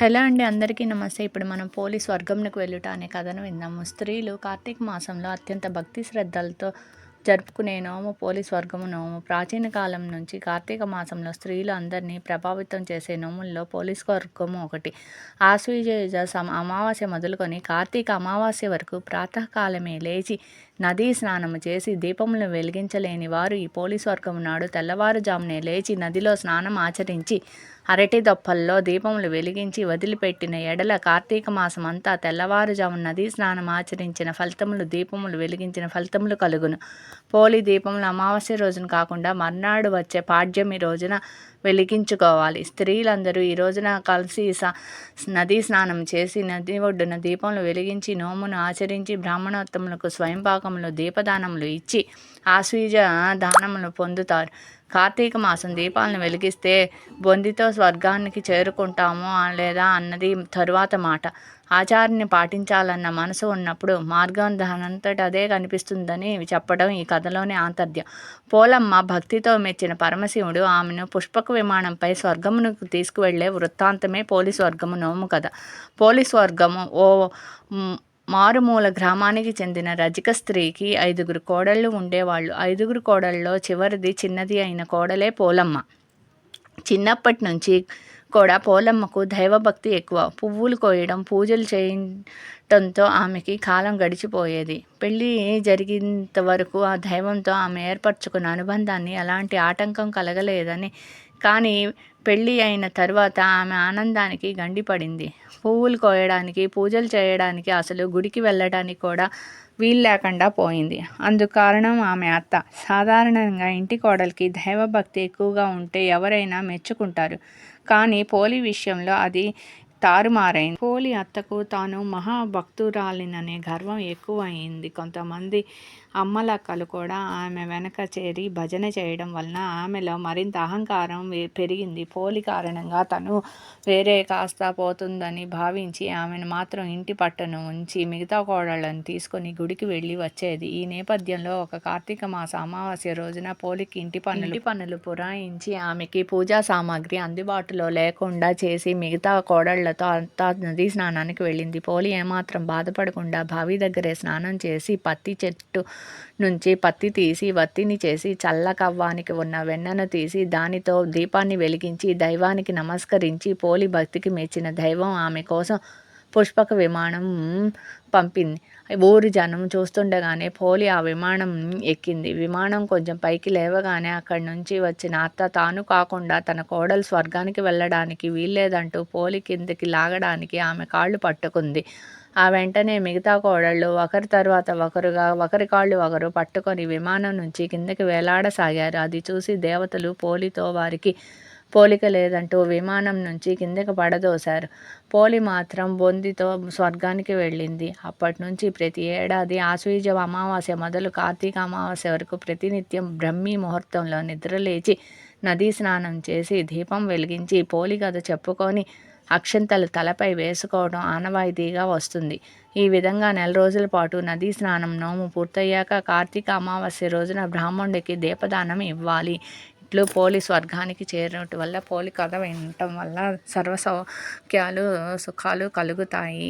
Hello అండి అందరికీ నమస్తే. ఇప్పుడు మనం పోలీస్ వర్గంకు వెళ్ళుట అనే కథను విందాము. స్త్రీలు కార్తీక మాసంలో అత్యంత భక్తి శ్రద్ధలతో జరుపుకునే నోము పోలీస్ వర్గము నోము. ప్రాచీన కాలం నుంచి కార్తీక మాసంలో స్త్రీలు అందరినీ ప్రభావితం చేసే నోముల్లో పోలీస్ వర్గము ఒకటి. ఆశ్వీజ అమావాస్య మొదలుకొని కార్తీక అమావాస్య వరకు ప్రాతకాలమే లేచి నదీ స్నానము చేసి దీపములను వెలిగించలేని వారు ఈ పోలీస్ వర్గం నాడు తెల్లవారుజామునే లేచి నదిలో స్నానం ఆచరించి అరటి దొప్పల్లో దీపములు వెలిగించి వదిలిపెట్టిన ఎడల కార్తీక మాసం అంతా తెల్లవారుజాము నదీ స్నానం ఆచరించిన ఫలితములు దీపములు వెలిగించిన ఫలితములు కలుగును. పోలి దీపములు అమావాస్య రోజున కాకుండా మర్నాడు వచ్చే పాడ్యమి రోజున వెలిగించుకోవాలి. స్త్రీలందరూ ఈ రోజున కలిసి నదీ స్నానం చేసి నది ఒడ్డున దీపంలో వెలిగించి నోమును ఆచరించి బ్రాహ్మణోత్తములకు స్వయంపాకములు దీపదానములు ఇచ్చి ఆశ్వీజ దానములు పొందుతారు. కార్తీక మాసం దీపాలను వెలిగిస్తే బొందితో స్వర్గానికి చేరుకుంటాము లేదా అన్నది తరువాత మాట. ఆచారాన్ని పాటించాలన్న మనసు ఉన్నప్పుడు మార్గం దానంతట అదే కనిపిస్తుందని చెప్పడం ఈ కథలోని ఆంతర్యం. పోలమ్మ భక్తితో మెచ్చిన పరమశివుడు ఆమెను పుష్పక విమానంపై స్వర్గమునకు తీసుకువెళ్ళే వృత్తాంతమే పోలీస్ వర్గము నోము కథ. పోలీస్ వర్గము ఓ మారుమూల గ్రామానికి చెందిన రజిక స్త్రీకి ఐదుగురు కోడళ్ళు ఉండేవాళ్ళు. ఐదుగురు కోడళ్ళలో చివరిది చిన్నది అయిన కోడలే పోలమ్మ. చిన్నప్పటి నుంచి కూడా పోలమ్మకు దైవభక్తి ఎక్కువ. పువ్వులు కోయడం పూజలు చేయటంతో ఆమెకి కాలం గడిచిపోయేది. పెళ్ళి జరిగినంత వరకు ఆ దైవంతో ఆమె ఏర్పరచుకున్న అనుబంధాన్ని అలాంటి ఆటంకం కలగలేదని కానీ పెళ్ళి అయిన తర్వాత ఆమె ఆనందానికి గండిపడింది. పువ్వులు కోయడానికి పూజలు చేయడానికి అసలు గుడికి వెళ్ళడానికి కూడా వీలు లేకుండా పోయింది. అందుకు కారణం ఆమె అత్త. సాధారణంగా ఇంటి కోడలికి దైవభక్తి ఎక్కువగా ఉంటే ఎవరైనా మెచ్చుకుంటారు. కానీ పోలి విషయంలో అది తారుమారైంది. పోలి అత్తకు తాను మహాభక్తురాలిననే గర్వం ఎక్కువ అయింది కొంతమంది అమ్మలక్కలు కూడా ఆమె వెనక చేరి భజన చేయడం వలన ఆమెలో మరింత అహంకారం పెరిగింది. పోలి కారణంగా తను వేరే కాస్త పోతుందని భావించి ఆమెను మాత్రం ఇంటి పట్టును ఉంచి మిగతా కోడళ్ళను తీసుకొని గుడికి వెళ్ళి వచ్చేది. ఈ నేపథ్యంలో ఒక కార్తీక మాస అమావాస్య రోజున పోలికి ఇంటి పనులు ఇంటి పురాయించి ఆమెకి పూజా సామాగ్రి అందుబాటులో లేకుండా చేసి మిగతా కోడళ్ళ నీళ్ళతో అంతా నదీ స్నానానికి వెళ్ళింది. పోలి ఏమాత్రం బాధపడకుండా బావి దగ్గరే స్నానం చేసి పత్తి చెట్టు నుంచి పత్తి తీసి వత్తిని చేసి చల్ల కవ్వానికి ఉన్న వెన్నను తీసి దానితో దీపాన్ని వెలిగించి దైవానికి నమస్కరించి పోలి భక్తికి మెచ్చిన దైవం ఆమె కోసం పుష్పక విమానం పంపింది. ఊరి జనం చూస్తుండగానే పోలి ఆ విమానం ఎక్కింది. విమానం కొంచెం పైకి లేవగానే అక్కడి నుంచి వచ్చిన అత్త తాను కాకుండా తన కోడలు స్వర్గానికి వెళ్ళడానికి వీల్లేదంటూ పోలి కిందకి లాగడానికి ఆమె కాళ్ళు పట్టుకుంది. ఆ వెంటనే మిగతా కోడళ్ళు ఒకరి తర్వాత ఒకరుగా ఒకరి కాళ్ళు ఒకరు పట్టుకొని విమానం నుంచి కిందకి వేలాడసాగారు. అది చూసి దేవతలు పోలితో వారికి పోలిక లేదంటూ విమానం నుంచి కిందకి పడదోశారు పోలి మాత్రం బొందితో స్వర్గానికి వెళ్ళింది. అప్పటి నుంచి ప్రతి ఏడాది ఆశ్వీజ అమావాస్య మొదలు కార్తీక అమావాస్య వరకు ప్రతినిత్యం బ్రహ్మీ ముహూర్తంలో నిద్రలేచి నదీ స్నానం చేసి దీపం వెలిగించి పోలి కథ చెప్పుకొని అక్షంతలు తలపై వేసుకోవడం ఆనవాయితీగా వస్తుంది. ఈ విధంగా నెల రోజుల పాటు నదీ స్నానం నోము పూర్తయ్యాక కార్తీక అమావాస్య రోజున బ్రాహ్మణుడికి దీపదానం ఇవ్వాలి. ఇట్లు పోలి స్వర్గానికి చేరటం వల్ల పోలి కథ వినటం వల్ల సర్వ సౌఖ్యాలు సుఖాలు కలుగుతాయి.